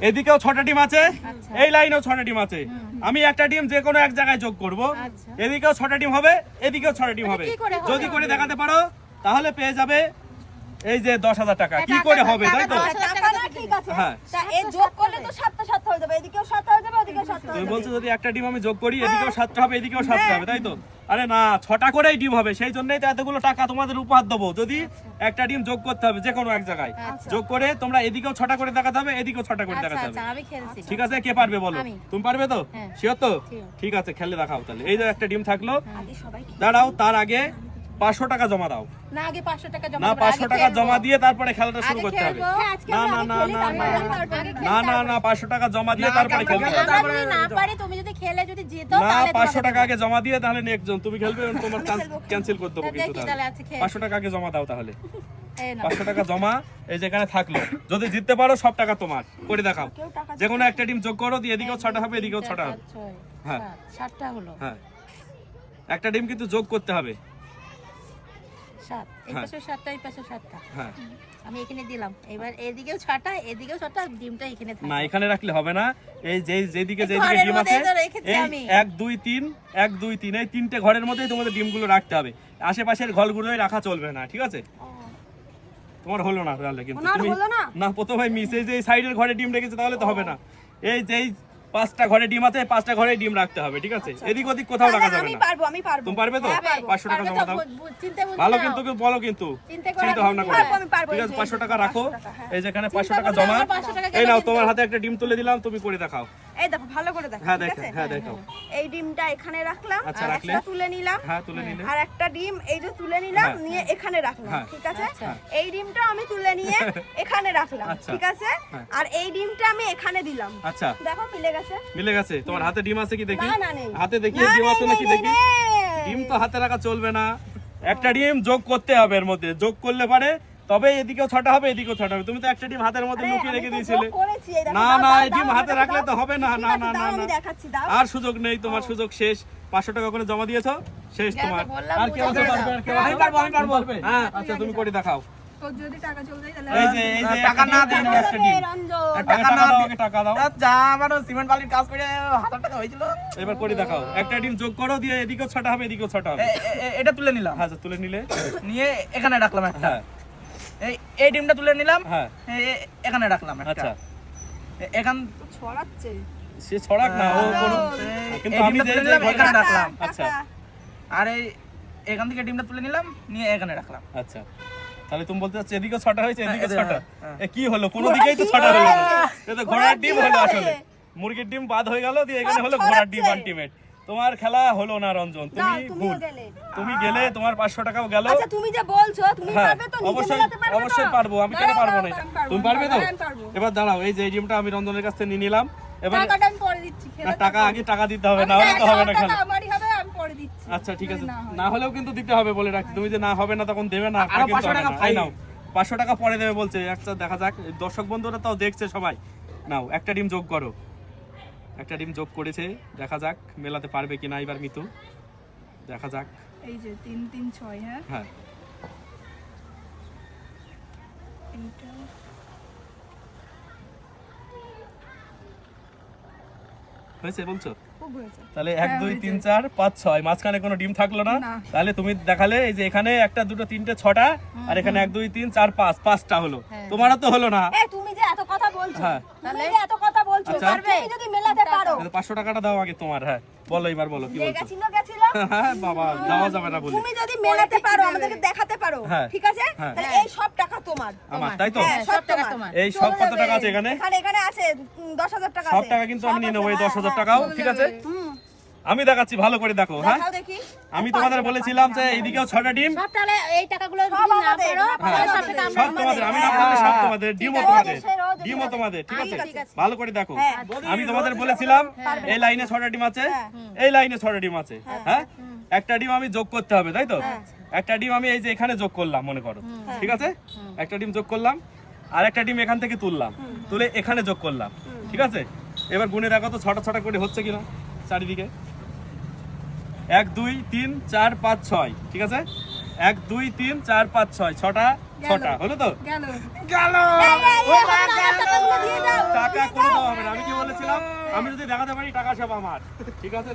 এদিকেও ছটা ডিম আছে আচ্ছা। এই লাইনেও ছটা ডিম আছে আমি একটা ডিম যে কোনো এক জায়গায় যোগ করব আচ্ছা। এদিকেও ছটা টিম হবে এদিকেও ছটা ডিম মানে হবে? যদি করে দেখাতে পারো তাহলে পেয়ে যাবে এই যে দশ হাজার টাকা কি করে হবে তাই তো আছে হ্যাঁ। তা যোগ করলে তো সাতটা সাতটা হয়ে যাবে। এদিকেও সাতটা হয়ে যাবে ওদিকেও সাতটা তুমি বলছো যদি একটা ডিম আমি যোগ করি এদিকেও সাতটা হবে এদিকেও সাতটা হবে তাই তো? আরে না ছটা করেই ডিম হবে সেই জন্যই তো এতগুলো টাকা তোমাদের উপহার দেবো। যদি একটা ডিম যোগ করতে হবে যে কোনো এক জায়গায়। আচ্ছা। যোগ করে তোমরা এদিকেও ছটা করে দেখাতে হবে এদিকেও ছটা করে আচ্ছা দেখাতে হবে। আচ্ছা আমি খেলছি। ঠিক আছে কে পারবে বলো? তুমি পারবে তো? হ্যাঁ। শিওর তো? ঠিক আছে খেলে দেখাও তাহলে। এই যে একটা ডিম থাকল। দাঁড়াও তার আগে পাঁচশো টাকা জমা দাও। না আগে 500 টাকা জমা না টাকা দিয়ে তারপরে খেলাটা শুরু করতে হবে। খেলব। হ্যাঁ, না না না না না না না না পাঁচশো টাকা জমা দিয়ে তারপরে হবে যদি না পারি তুমি যদি খেলে যদি জিতো না তাহলে পাঁচশো তোমাকে টাকা আগে জমা দিয়ে তাহলে নেক্সট জন তুমি খেলবে তোমার চান্স ক্যান্সেল করে দেবো তা কিন্তু দেখি তাহলে। তাহলে আছে খেল পাঁচশো টাকা আগে জমা দাও তাহলে। পাঁচশো টাকা জমা এই যেখানে থাকল। যদি জিততে পারো সব টাকা তোমার। করে দেখাও। যে কোনো একটা টিম যোগ করো দিয়ে এদিকেও ছটা হবে এদিকেও ছটা হবে। হ্যাঁ। সাত, হলো। হ্যাঁ। একটা টিম কিন্তু যোগ করতে হবে। সাত এই হ্যাঁ। পাশে সাতটা এই পাশে সাতটা হ্যাঁ। আমি এখানে দিলাম। এবার এদিকেও ছটা এদিকেও ছটা ডিমটা এখানে না এখানে রাখলে হবে না। এই যে যেদিকে যেদিকে ডিম আছে এক দুই তিন এক দুই তিন এই তিনটে ঘরের মধ্যেই তোমাদের ডিমগুলো রাখতে হবে। আশেপাশের ঘরগুলোই রাখা চলবে না ঠিক আছে? তোমার হলো না তাহলে কিন্তু। তুমি না? না প্রথমে মিস এই যে সাইডের ঘরে ডিম রেখেছে তাহলে তো হবে না। এই যে এই পাঁচটা ঘরে ডিম আছে পাঁচটা ঘরে ডিম রাখতে হবে ঠিক আছে? এদিক ওদিক কোথাও রাখা যাবে আমি না। পারব আমি পারব। তুমি পারবে তো? হ্যাঁ, পারব। পাঁচশো টাকা জমা দাও ভালো কিন্তু বলো কিন্তু। চিন্তা ভাবনা করো। পারব, আমি পারব, ঠিক আছে যে, পাঁচশো এই টাকা রাখো। 500 টাকা, হ্যাঁ। এই যেখানে পাঁচশো চিন্তা টাকা জমা। 500 এই নাও তোমার হাতে একটা ডিম তুলে দিলাম তুমি করে দেখাও। এই দেখো ভালো করে দেখো হ্যাঁ ঠিক দেখো আছে? হ্যাঁ দেখাও এই ডিমটা এখানে রাখলাম আচ্ছা, আর একটা তুলে নিলাম। হ্যাঁ তুলে নিলে। আর একটা ডিম এই যে তুলে নিলাম হ্যাঁ, নিয়ে এখানে রাখলাম হ্যাঁ। ঠিক আছে? আচ্ছা। এই ডিমটা আমি তুলে নিয়ে এখানে রাখলাম আচ্ছা। ঠিক আছে? হ্যাঁ। আর এই ডিমটা আমি এখানে দিলাম। আচ্ছা। দেখো মিলে গেছে? মিলে গেছে। তোমার হাতে ডিম আছে কি দেখি? না, না, নেই। হাতে দেখি? ডিম আছে নাকি দেখি? ডিম তো হাতে রাখা চলবে না। একটা ডিম যোগ করতে হবে এর মধ্যে। যোগ করলে পারে তবে এদিকেও ছটা হবে এদিকেও ছটা হবে। তুমি তো একটা ডিম হাতের মধ্যে লুকিয়ে রেখে দিয়েছিলে। না দাও, না এই ডিম হাতে রাখলে তো হবে না না না না না। দেখাচ্ছি দাও। আর সুযোগ নেই তোমার সুযোগ শেষ। পাঁচশো টাকা করে জমা দিয়েছ? শেষ তোমার। আর কেউ আছে পারবে আর কেউ আমি পারব আমি পারব। হ্যাঁ আচ্ছা তুমি করে দেখাও। তোর যদি টাকা চলে যায় তাহলে এই যে এই যে টাকা একটা না ডিম, দিলে একটা ডিম। রঞ্জন। আগে টাকা টাকা না দাও দি- আগে টাকা দাও। তা যা আমার সিমেন্ট বালির কাজ করে হাজার টাকা হয়েছিল। এবার করে দেখাও। একটা ডিম যোগ করো দিয়ে এদিকেও ছটা হবে এদিকেও ছটা হবে। এ- এ- এ- এটা তুলে নিলাম। হ্যাঁ আচ্ছা, তুলে নিলে। নিয়ে এখানে রাখলাম একটা। হ্যাঁ। এই ডিমটা তুলে নিলাম। হ্যাঁ। এখানে রাখলাম আচ্ছা। এখান ছড়াচ্ছে। সে ছড়াক না ও কোনো কিন্তু আমি যে- যে এখানে রাখলাম। আচ্ছা। আর এই এখান থেকে ডিমটা তুলে নিলাম নিয়ে এখানে রাখলাম। আচ্ছা। তাহলে তুমি বলতে চাচ্ছ এদিকে ছটা হয়েছে এদিকে ছটা। এ কি হলো? কোনো দিকেই তো ছটা হলো না। এ ঘোড়ার ডিম হলো আসলে। মুরগির ডিম বাদ হয়ে গেল দিয়ে এখানে হলো ঘোড়ার ডিম। আলটিমেট তোমার খেলা হলো না রঞ্জন। তুমি ভুল। তুমি গেলে তোমার পাঁচশো টাকাও গেল। আচ্ছা তুমি যে বলছো তুমি হ্যাঁ পারবে তো নিজে অবশ্যই মেলাতে পারবে তো? অবশ্যই পারব। আমি কেন পারব না? তুমি পারবে তো। এবার দাঁড়াও এই যে এই ডিমটা আমি রঞ্জনের কাছ থেকে নিয়ে নিলাম। এবার টাকাটা আমি পরে দিচ্ছি টাকা আগে টাকা দিতে হবে না হলে তো হবে না খেলা। আমারই হবে আমি পরে দিচ্ছি আচ্ছা ঠিক আছে। না হলেও কিন্তু দিতে হবে বলে রাখছি। তুমি যে না হবে না তখন দেবে না কিন্তু 500 টাকা না। নাও পাঁচশো টাকা পরে দেবে বলছে। একটা দেখা যাক। দর্শক বন্ধুরা তাও দেখছে সবাই। নাও একটা ডিম যোগ করো। একটা ডিম যোগ করেছে দেখা যাক মেলাতে পারবে কিনা এবার মিতু। দেখা যাক। এই যে তিন তিন ছয় হ্যাঁ? হ্যাঁ। হয়েছে বলছো? তাহলে এক হ্যাঁ, দুই তিন চার পাঁচ ছয়। মাঝখানে কোনো ডিম থাকল না। তাহলে তুমি দেখালে এই যে এখানে একটা দুটো তিনটে ছটা আর এখানে এক দুই তিন চার পাঁচ পাঁচটা হলো। হ্যাঁ। তোমারও তো হলো না। তুমি যে এত কথা বলছো হ্যাঁ। এত কথা বলছো? পারবে? তুমি যদি মেলাতে পারো। তাহলে পাঁচশো টাকাটা দাও আগে তোমার হ্যাঁ। বলো এবার বলো কি বলছো? গেছিল গেছিল হ্যাঁ বাবা যাওয়া যাবে না বলি। তুমি যদি মেলাতে পারো আমাদেরকে দেখাতে পারো হ্যাঁ। ঠিক আছে? হ্যাঁ। তাহলে এই সব টাকা তোমার আমার তাই তো? হ্যাঁ সব টাকা তোমার। এই সব কত টাকা আছে এখানে? এখানে এখানে আছে দশ হাজার টাকা সব টাকা কিন্তু আমি নিয়ে নেব এই হ্যাঁ, দশ হাজার হ্যাঁ। টাকাও ঠিক আছে? আমি দেখাচ্ছি ভালো করে দেখো হ্যাঁ? আমি তোমাদের বলেছিলাম যে এইদিকেও ছটা ডিম। সব এই টাকাগুলো সব হ্যাঁ, তোমাদের আমি না সব হ্যাঁ, তোমাদের ডিমও তোমাদের ডিমও তোমাদের ঠিক আছে? ভালো করে দেখো। হ্যাঁ। আমি তোমাদের বলেছিলাম এই লাইনে ছটা ডিম আছে। এই লাইনে ছটা ডিম আছে হ্যাঁ। একটা ডিম আমি যোগ করতে হবে তাই তো। একটা ডিম আমি এই যে এখানে যোগ করলাম মনে করো ঠিক আছে? একটা ডিম যোগ করলাম আর একটা ডিম এখান থেকে তুললাম তুলে এখানে যোগ করলাম ঠিক আছে? এবার গুনে দেখো তো ছটা ছটা করে হচ্ছে কিনা চারিদিকে। এক দুই তিন চার পাঁচ ছয় ঠিক আছে এক দুই তিন চার পাঁচ ছয় ছটা ছটা হলো তো গেল। টাকা করে দেওয়া হবে না আমি কি বলেছিলাম আমি যদি দেখাতে পারি টাকা সব আমার ঠিক আছে